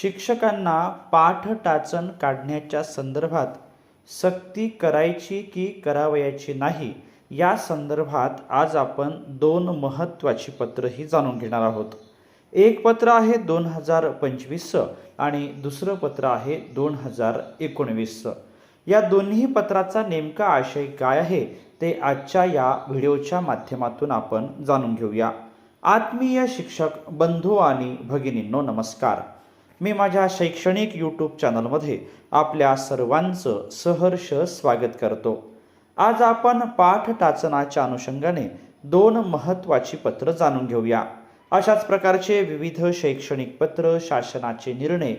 शिक्षकांना पाठ टाचण काढण्याच्या संदर्भात सक्ती करायची की करावयाची नाही या संदर्भात आज आपण दोन महत्त्वाची पत्रही जाणून घेणार आहोत. एक पत्र आहे दोन हजार पंचवीसचं आणि दुसरं पत्र आहे दोन हजार एकोणवीसचं या दोन्ही पत्राचा नेमका आशय काय आहे ते आजच्या या व्हिडिओच्या माध्यमातून आपण जाणून घेऊया. आत्मीय शिक्षक बंधू आणि भगिनींनो नमस्कार. मी माझ्या शैक्षणिक यूट्यूब चॅनलमध्ये आपल्या सर्वांचं सहर्ष स्वागत करतो. आज आपण पाठ टाचनाच्या अनुषंगाने दोन महत्त्वाची पत्र जाणून घेऊया. अशाच प्रकारचे विविध शैक्षणिक पत्र शासनाचे निर्णय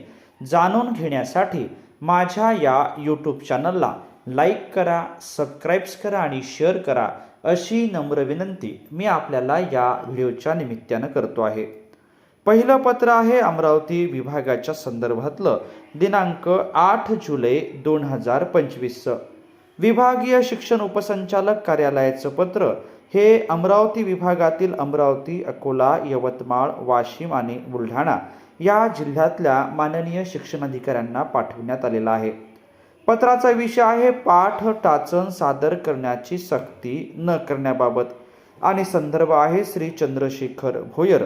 जाणून घेण्यासाठी माझ्या या यूट्यूब चॅनलला लाईक करा सबस्क्राईब्स करा आणि शेअर करा अशी नम्र विनंती मी आपल्याला या व्हिडिओच्या निमित्तानं करतो आहे. पहिलं पत्र आहे अमरावती विभागाच्या संदर्भातलं दिनांक आठ जुलै दोन हजार पंचवीसचं विभागीय शिक्षण उपसंचालक कार्यालयाचं पत्र हे अमरावती विभागातील अमरावती अकोला यवतमाळ वाशिम आणि बुलढाणा या जिल्ह्यातल्या माननीय शिक्षणाधिकाऱ्यांना पाठवण्यात आलेला आहे. पत्राचा विषय आहे पाठ टाचण सादर करण्याची सक्ती न करण्याबाबत. आणि संदर्भ आहे श्री चंद्रशेखर भोयर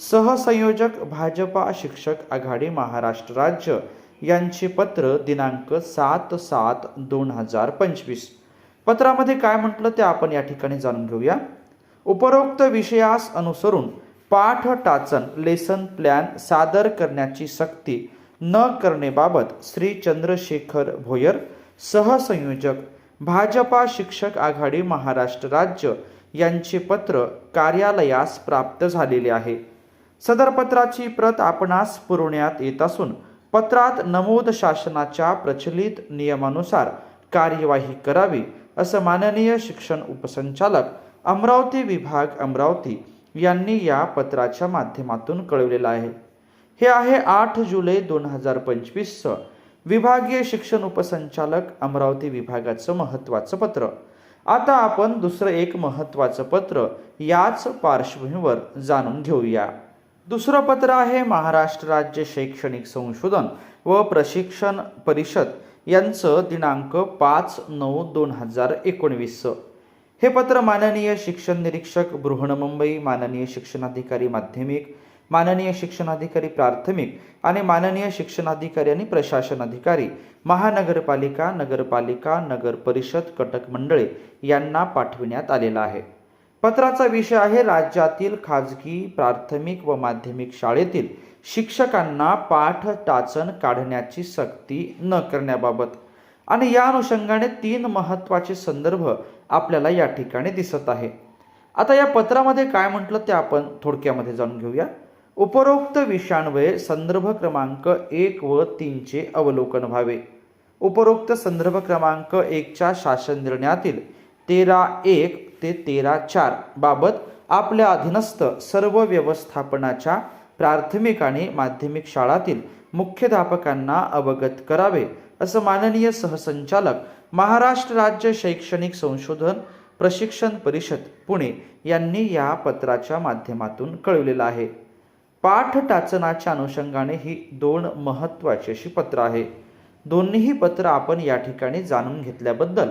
सहसंयोजक भाजपा शिक्षक आघाडी महाराष्ट्र राज्य यांचे पत्र दिनांक सात सात दोन हजार पंचवीस. पत्रामध्ये काय म्हटलं ते आपण या ठिकाणी जाणून घेऊया. उपरोक्त विषयास अनुसरून पाठ टाचन लेसन प्लॅन सादर करण्याची सक्ती न करणेबाबत श्री चंद्रशेखर भोयर सहसंयोजक भाजपा शिक्षक आघाडी महाराष्ट्र राज्य यांचे पत्र कार्यालयास प्राप्त झालेले आहे. सदर पत्राची प्रत आपणास पुरवण्यात येत असून पत्रात नमूद शासनाच्या प्रचलित नियमानुसार कार्यवाही करावी असं माननीय शिक्षण उपसंचालक अमरावती विभाग अमरावती यांनी या पत्राच्या माध्यमातून कळवलेलं आहे. हे आहे आठ जुलै दोन हजार पंचवीसचं विभागीय शिक्षण उपसंचालक अमरावती विभागाचं महत्त्वाचं पत्र. आता आपण दुसरं एक महत्त्वाचं पत्र याच पार्श्वभूमीवर जाणून घेऊया. दुसरं पत्र आहे महाराष्ट्र राज्य शैक्षणिक संशोधन व प्रशिक्षण परिषद यांचं दिनांक पाच नऊ दोन हजार एकोणवीसचं हे पत्र माननीय शिक्षण निरीक्षक बृहणमुंबई माननीय शिक्षणाधिकारी माध्यमिक माननीय शिक्षणाधिकारी प्राथमिक आणि माननीय शिक्षणाधिकारी आणि प्रशासन अधिकारी महानगरपालिका नगरपालिका नगर परिषद कटक मंडळे यांना पाठविण्यात आलेला आहे. पत्राचा विषय आहे राज्यातील खाजगी प्राथमिक व माध्यमिक शाळेतील शिक्षकांना पाठ टाचण काढण्याची सक्ती न करण्याबाबत. आणि या अनुषंगाने तीन महत्त्वाचे संदर्भ आपल्याला या ठिकाणी दिसत आहे. आता या पत्रामध्ये काय म्हटलं ते आपण थोडक्यामध्ये जाणून घेऊया. उपरोक्त विषयांवये संदर्भ क्रमांक एक व तीनचे अवलोकन व्हावे. उपरोक्त संदर्भ क्रमांक एकच्या शासन निर्णयातील तेरा एक ते तेरा चार बाबत आपल्या अधीनस्थ सर्व व्यवस्थापनाच्या प्राथमिक आणि माध्यमिक शाळातील मुख्याध्यापकांना अवगत करावे असं माननीय सहसंचालक महाराष्ट्र राज्य शैक्षणिक संशोधन प्रशिक्षण परिषद पुणे यांनी या पत्राच्या माध्यमातून कळविलेलं आहे. पाठ टाचनाच्या अनुषंगाने ही दोन महत्त्वाची अशी पत्र आहे. दोन्हीही पत्र आपण या ठिकाणी जाणून घेतल्याबद्दल